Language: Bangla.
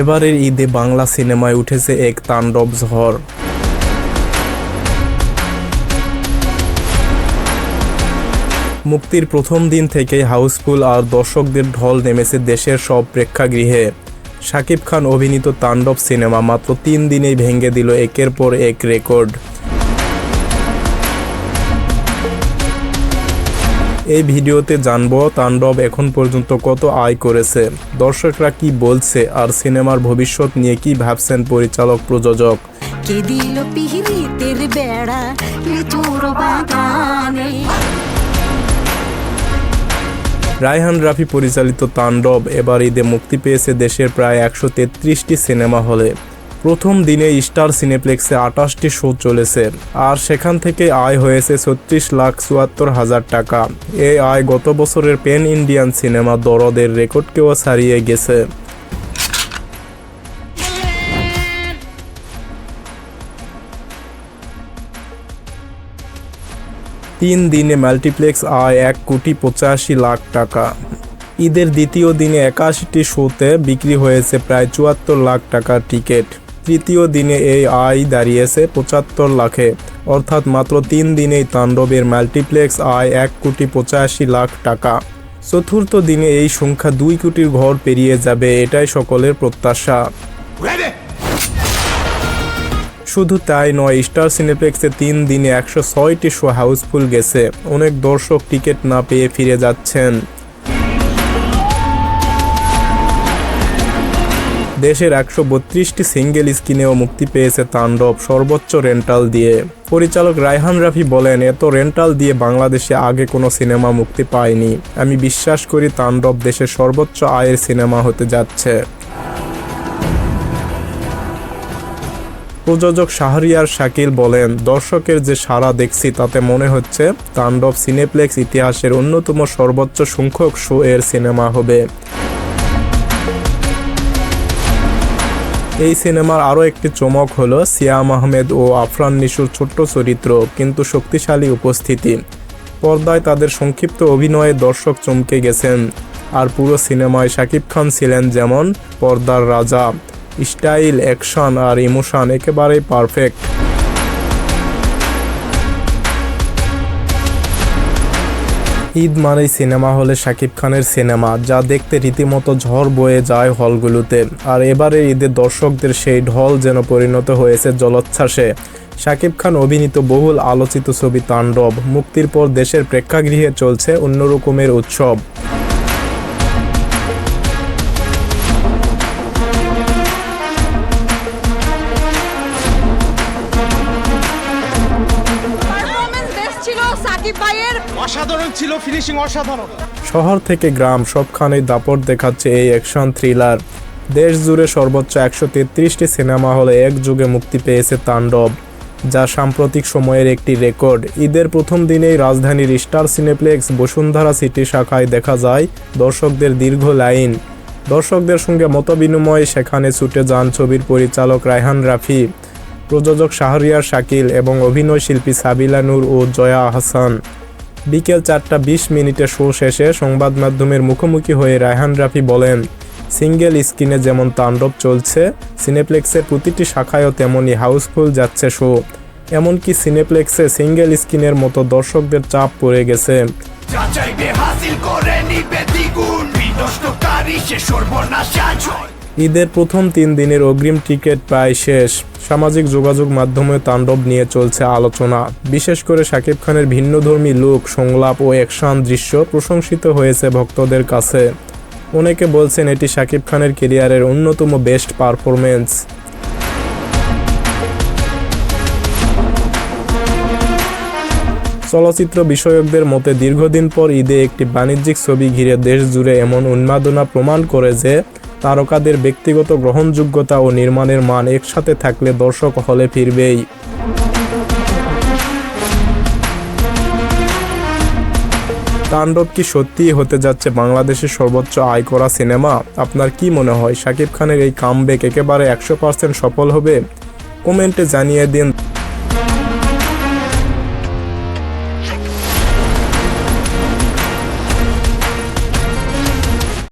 এবারের ঈদে বাংলা সিনেমায় উঠেছে এক তাণ্ডব ঝড় মুক্তির প্রথম দিন থেকেই হাউসফুল আর দর্শকদের ঢল নেমেছে দেশের সব প্রেক্ষাগৃহে। শাকিব খান অভিনীত তাণ্ডব সিনেমা মাত্র তিন দিনেই ভেঙে দিল একের পর এক রেকর্ড। এই ভিডিওতে জানব তাণ্ডব এখন পর্যন্ত কত আয় করেছে। দর্শকরা কি বলছে আর সিনেমার ভবিষ্যৎ নিয়ে কি ভাবছেন পরিচালক প্রযোজক? কে দিল পিহিতের বেড়া লিচুর বাগানে? রায়হান রাফি পরিচালিত তাণ্ডব এবার ঈদে মুক্তি পেয়েছে দেশের প্রায় একশো তেত্রিশটি সিনেমা হলে। প্রথম দিনে স্টার সিনেপ্লেক্সে আটাশটি শো চলেছে, আর সেখান থেকে আয় হয়েছে ছত্রিশ লাখ চুয়াত্তর হাজার টাকা। এই আয় গত বছরের পেন ইন্ডিয়ান সিনেমা দরদের রেকর্ডকেও ছাড়িয়ে গেছে। তিন দিনে মাল্টিপ্লেক্স আয় এক কোটি পঁচাশি লাখ টাকা। ঈদের দ্বিতীয় দিনে একাশিটি শোতে বিক্রি হয়েছে প্রায় চুয়াত্তর লাখ টাকার টিকিট। তৃতীয় দিনে এই আয় দাঁড়িয়েছে পঁচাত্তর লাখে অর্থাৎ মাত্র তিন দিনেই তাণ্ডবের মাল্টিপ্লেক্স আয় এক কোটি পঁচাশি লাখ টাকা। চতুর্থ দিনে এই সংখ্যা দুই কোটির ঘর পেরিয়ে যাবে এটাই সকলের প্রত্যাশা। শুধু তাই নয় স্টার সিনেপ্লেক্সে তিন দিনে একশো ছয়টি শো হাউসফুল গেছে। অনেক দর্শক টিকিট না পেয়ে ফিরে যাচ্ছেন। দেশের একশো বত্রিশটি সিঙ্গেল স্ক্রিনেও মুক্তি পেয়েছে তাণ্ডব, সর্বোচ্চ রেন্টাল দিয়ে। পরিচালক রায়হান রাফি বলেন, এত রেন্টাল দিয়ে বাংলাদেশে আগে কোনো সিনেমা মুক্তি পায়নি। আমি বিশ্বাস করি তাণ্ডব দেশের সর্বোচ্চ আয়ের সিনেমা হতে যাচ্ছে। প্রযোজক শাহরিয়ার শাকিল বলেন, দর্শকের যে সাড়া দেখছি তাতে মনে হচ্ছে তাণ্ডব সিনেপ্লেক্স ইতিহাসের অন্যতম সর্বোচ্চ সংখ্যক শো এর সিনেমা হবে। এই সিনেমার আরও একটি চমক হল সিয়াম আহমেদ ও আফরান নিশুর ছোট্ট চরিত্র, কিন্তু শক্তিশালী উপস্থিতি। পর্দায় তাদের সংক্ষিপ্ত অভিনয়ে দর্শক চমকে গেছেন। আর পুরো সিনেমায় শাকিব খান ছিলেন যেমন পর্দার রাজা। স্টাইল, অ্যাকশন আর ইমোশন একেবারেই পারফেক্ট। ঈদ মানেই সিনেমা হলে শাকিব খানের সিনেমা, যা দেখতে রীতিমতো ঝড় বয়ে যায় হলগুলোতে। আর এবারে ঈদে দর্শকদের সেই ঢল যেন পরিণত হয়েছে জলোচ্ছ্বাসে। শাকিব খান অভিনীত বহুল আলোচিত ছবি তাণ্ডব, মুক্তির পর দেশের প্রেক্ষাগৃহে চলছে অন্যরকমের উৎসব। সাকিব ভাইয়ের অসাধারণ ছিল ফিনিশিং অসাধারণ। শহর থেকে গ্রাম সবখানেই দাপট দেখাচ্ছে এই অ্যাকশন থ্রিলার দেশ জুড়ে সর্বোচ্চ একশো তেত্রিশটি সিনেমা হলে এক যুগে মুক্তি পেয়েছে তাণ্ডব যা সাম্প্রতিক সময়ের একটি রেকর্ড ঈদের প্রথম দিনেই রাজধানীর স্টার সিনেপ্লেক্স বসুন্ধরা সিটি শাখায় দেখা যায় দর্শকদের দীর্ঘ লাইন। দর্শকদের সঙ্গে মতবিনিময়ে সেখানে ছুটে যান ছবির পরিচালক রায়হান রাফি। প্রযোজক শাহরিয়ার শাকিল এবং অভিনয় শিল্পী সাবিলা নূর ও জয়া আহসান বিকেল চারটা বিশ মিনিটে শো শেষে সংবাদ মাধ্যমের মুখোমুখি হয়ে রায়হান রাফি বলেন, সিঙ্গেল স্ক্রিনে যেমন তাণ্ডব চলছে, সিনেপ্লেক্সের প্রতিটি শাখায়ও তেমনই হাউসফুল যাচ্ছে শো। এমনকি সিনেপ্লেক্সে সিঙ্গেল স্ক্রিনের মতো দর্শকদের চাপ পড়ে গেছে। সর্বনাশ ঈদের প্রথম তিন দিনের অগ্রিম টিকিট প্রায় শেষ। সামাজিক যোগাযোগ মাধ্যমে তাণ্ডব নিয়ে চলছে আলোচনা। বিশেষ করে শাকিব খানের ভিন্নধর্মী লুক, সংলাপ ও অ্যাকশন দৃশ্য প্রশংসিত হয়েছে ভক্তদের কাছে। অনেকে বলছেন এটি শাকিব খানের কেরিয়ারের অন্যতম বেস্ট পারফরমেন্স চলচ্চিত্র বিষয়কদের মতে, দীর্ঘদিন পর ঈদে একটি বাণিজ্যিক ছবি ঘিরে দেশ জুড়ে এমন উন্মাদনা প্রমাণ করে যে তারকাদের ব্যক্তিগত গ্রহণযোগ্যতা ও নির্মাণের মান একসাথে থাকলে দর্শক হলে ফিরবেই। তাণ্ডব কি সত্যিই হতে যাচ্ছে বাংলাদেশের সর্বোচ্চ আয় করা সিনেমা? আপনার কি মনে হয়? শাকিব খানের এই কামব্যাক একেবারে একশো পার্সেন্ট সফল হবে? কমেন্টে জানিয়ে দিন।